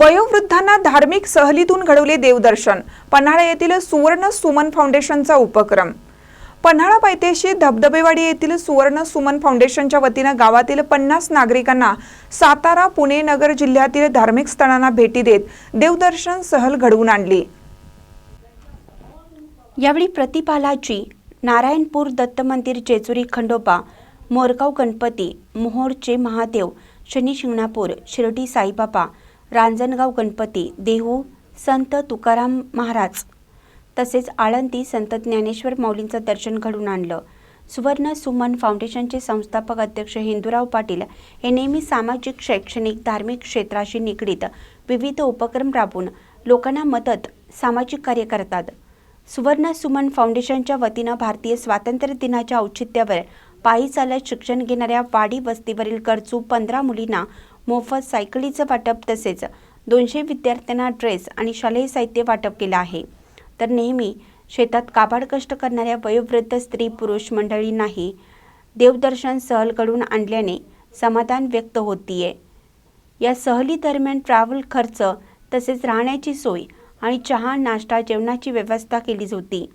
वयोवृद्धांना धार्मिक सहलीतून घडवले देवदर्शन पन्हाळा येथील सुवर्ण सुमन फाउंडेशनचा उपक्रम. पन्हाळा पायथ्याशी धबधबेवाडी येथील सुवर्ण सुमन फाउंडेशनच्या वतीनं गावातील पन्नास नागरिकांना सातारा पुणे नगर जिल्ह्यातील धार्मिक स्थळांना भेटी देत देवदर्शन सहल घडवून आणली. यावेळी प्रतिपालाची नारायणपूर दत्त मंदिर जेजुरी खंडोबा मोरगाव गणपती मोहोरचे महादेव शनी शिंगणापूर शिर्डी साईबाबा रांजणगाव गणपती देहू संत तुकाराम महाराज. तसेच आळंदी संत ज्ञानेश्वर माऊलींचं दर्शन घडून आणलं. सुवर्ण सुमन फाउंडेशनचे संस्थापक अध्यक्ष हिंदूराव पाटील हे नेहमी सामाजिक शैक्षणिक धार्मिक क्षेत्राशी निगडीत विविध उपक्रम राबवून लोकांना मदत सामाजिक कार्य करतात. सुवर्ण सुमन फाउंडेशनच्या वतीनं भारतीय स्वातंत्र्य दिनाच्या औचित्यावर पायी चालत शिक्षण घेणाऱ्या वाडी वस्तीवरील गरजू पंधरा मुलींना मोफत सायकलीचं वाटप तसेच दोनशे विद्यार्थ्यांना ड्रेस आणि शालेय साहित्य वाटप केलं आहे. तर नेहमी शेतात काबाड कष्ट करणाऱ्या वयोवृद्ध स्त्री पुरुष मंडळींनाही देवदर्शन सहल घडून आणल्याने समाधान व्यक्त होतीये. या सहलीदरम्यान ट्रॅव्हल खर्च तसेच राहण्याची सोय आणि चहा नाश्ता जेवणाची व्यवस्था केली होती.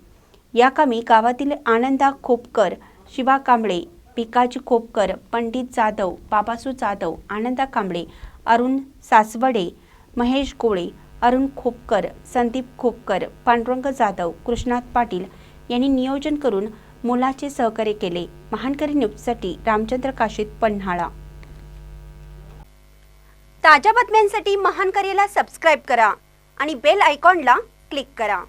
या कामी गावातील आनंदा खोपकर शिवा कांबळे पिकाजी खोपकर पंडित जाधव बाबासू जाधव आनंदा कांबळे अरुण सासवडे महेश गोळे अरुण खोपकर संदीप खोपकर पांडुरंग जाधव कृष्णात पाटील यांनी नियोजन करून मुलाचे सहकार्य केले. महानकरी न्यूजसाठी रामचंद्र काशीत पन्हाळा. ताज्या बातम्यांसाठी महानकरीला सबस्क्राईब करा आणि बेल आयकॉनला क्लिक करा.